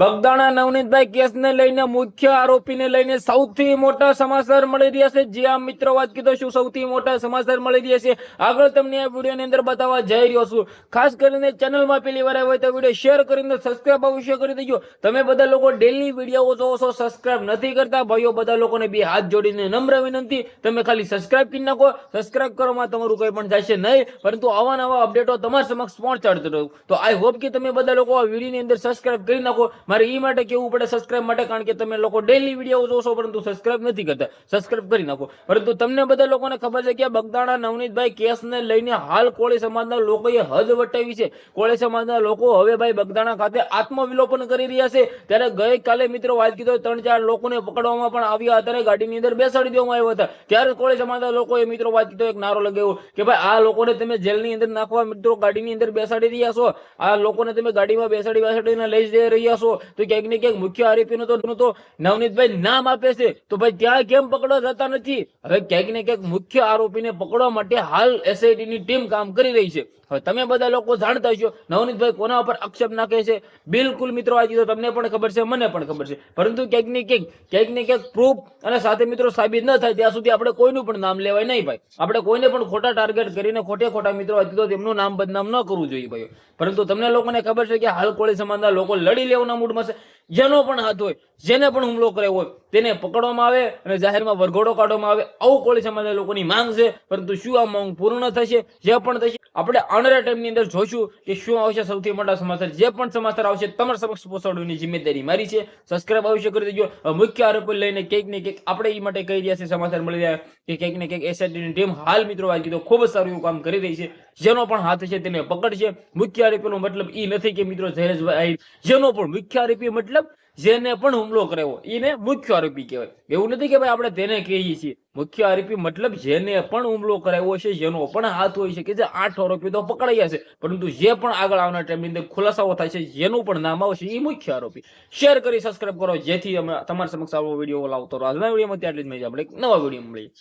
બગદાણા નવનીતભાઈ કેસને લઈને મુખ્ય આરોપીને લઈને સૌથી મોટા સમાચાર મળી રહ્યા છે. જે આ મિત્રો વાત કીધો શું સૌથી મોટા સમાચાર મળી રહ્યા છે. આગળ તમને આ વિડીયોની અંદર બતાવવા જઈ રહ્યો છું. ખાસ કરીને ચેનલમાં પહેલી વાર આવ્યા તો વીડિયો શેર કરીને સબસ્ક્રાઇબ અવશ્ય કરી દેજો. તમે બધા લોકો ડેલી વીડિયો જોવો છો, સબસ્ક્રાઇબ નથી કરતા, ભાઈઓ બધા લોકોને બી હાથ જોડીને નમ્ર વિનંતી, તમે ખાલી સબસ્ક્રાઇબ કરી નાખો. સબસ્ક્રાઈબ કરવામાં તમારું કંઈ પણ થશે નહીં, પરંતુ આવા નવા અપડેટો તમારા સમક્ષ પહોંચાડતો રહું. તો આઈ હોપ કે તમે બધા લોકો આ વિડીયોની અંદર સબસ્ક્રાઈબ કરી નાખો. મારે એ માટે કેવું પડે સબસ્ક્રાઇબ માટે? કારણ કે તમે લોકો ડેલી વીડિયો જોશો, પરંતુ સબસ્ક્રાઇબ નથી કરતા. સબસ્ક્રાઇબ કરી નાખો. પરંતુ તમને બધા લોકોને ખબર છે કે બગદાણા નવનીતભાઈ કેસને લઈને હાલ કોળી સમાજના લોકોએ હદ વટાવી છે. કોળી સમાજના લોકો હવે ભાઈ બગદાણા ખાતે આત્મવિલોપન કરી રહ્યા છે. ત્યારે ગઈકાલે મિત્રો વાત કીધો, ત્રણ ચાર લોકોને પકડવામાં પણ આવ્યા હતા ગાડીની અંદર બેસાડી દેવામાં આવ્યા હતા. ત્યારે કોળી સમાજના લોકોએ મિત્રો વાત કીધો, એક નારો લગાવ્યો કે ભાઈ આ લોકોને તમે જેલની અંદર નાખવા મિત્રો ગાડીની અંદર બેસાડી રહ્યા છો. આ લોકોને તમે ગાડીમાં બેસાડી બેસાડીને લઈ જઈ રહ્યા છો. તો ક્યાંક ને ક્યાંક મુખ્ય આરોપીનું તો તો નવનીતભાઈ નામ આપે છે. તો ભાઈ ત્યાં કેમ પકડવા જતા નથી? હવે ક્યાંક ને ક્યાંક મુખ્ય આરોપીને પકડવા માટે હાલ એસઆઈટી ની ટીમ કામ કરી રહી છે. તમે બધા લોકો જાણતા છો નવનીતભાઈ કોના ઉપર આક્ષેપ નાખે છે? બિલકુલ મિત્રો, આજે તો તમને પણ ખબર છે, મને પણ ખબર છે. પરંતુ ક્યાંક ને ક્યાંક ક્યાંક ને ક્યાંક પ્રૂફ અને સાથે મિત્રો સાબિત ન થાય, ત્યાં સુધી આપણે કોઈનું પણ નામ લેવાય નહીં ભાઈ. આપણે કોઈને પણ ખોટા ટાર્ગેટ કરીને ખોટે ખોટા મિત્રો આજે તો તેમનું નામ બદનામ ન કરવું જોઈએ ભાઈ પરંતુ તમને લોકોને ખબર છે કે હાલ કોળી સમાજના લોકો લડી લેવાના મૂડમાં છે. જેનો પણ હાથ હોય, જેને પણ હુમલો કર્યો હોય, તેને પકડવામાં આવે અને જાહેરમાં વરઘોડો કાઢવામાં આવે. આવું કોળી સમાજના લોકોની માંગ છે, પરંતુ શું આ માંગ પૂર્ણ થશે? જે પણ થશે, આપણે આવનારા ટાઈમની અંદર જોશું કે શું આવશે સૌથી મોટા સમાચાર. જે પણ સમાચાર આવશે, તમારા સમક્ષ પહોંચાડવાની જિમ્મેદારી મારી છે. સબસ્ક્રાઇબ અવશ્ય કરી દેજો. મુખ્ય આરોપી લઈને કંઈક ને કંઈક આપણે એ માટે કહી રહ્યા છે, સમાચાર મળી રહ્યા કે કંઈક ને કંઈક એસઆઈટીની ટીમ હાલ મિત્રો વાત કીધું ખૂબ સારું એવું કામ કરી રહી છે. જેનો પણ હાથ છે તેને પકડશે. મુખ્ય આરોપીનો મતલબ એ નથી કે મિત્રો જયેશભાઈ, જેનો પણ મુખ્ય આરોપી મતલબ જેને પણ હુમલો કર્યો એને મુખ્ય આરોપી કહેવાય. એવું નથી કે ભાઈ આપણે તેને કહીએ છીએ. મુખ્ય આરોપી મતલબ જેને પણ હુમલો કરાયો છે, જેનો પણ હાથ હોય છે કે જે આઠ આરોપી તો પકડાયા છે, પરંતુ જે પણ આગળ આવનાર ટાઈમની અંદર ખુલાસાઓ થાય છે, જેનું પણ નામ આવશે એ મુખ્ય આરોપી. શેર કરી સબસ્ક્રાઇબ કરો, જેથી અમે તમારા સમક્ષ આવો વીડિયો લાવતો રહો. આજના વિડીયોમાં ત્યાં જ મળી આપણે એક નવા વીડિયો મળીએ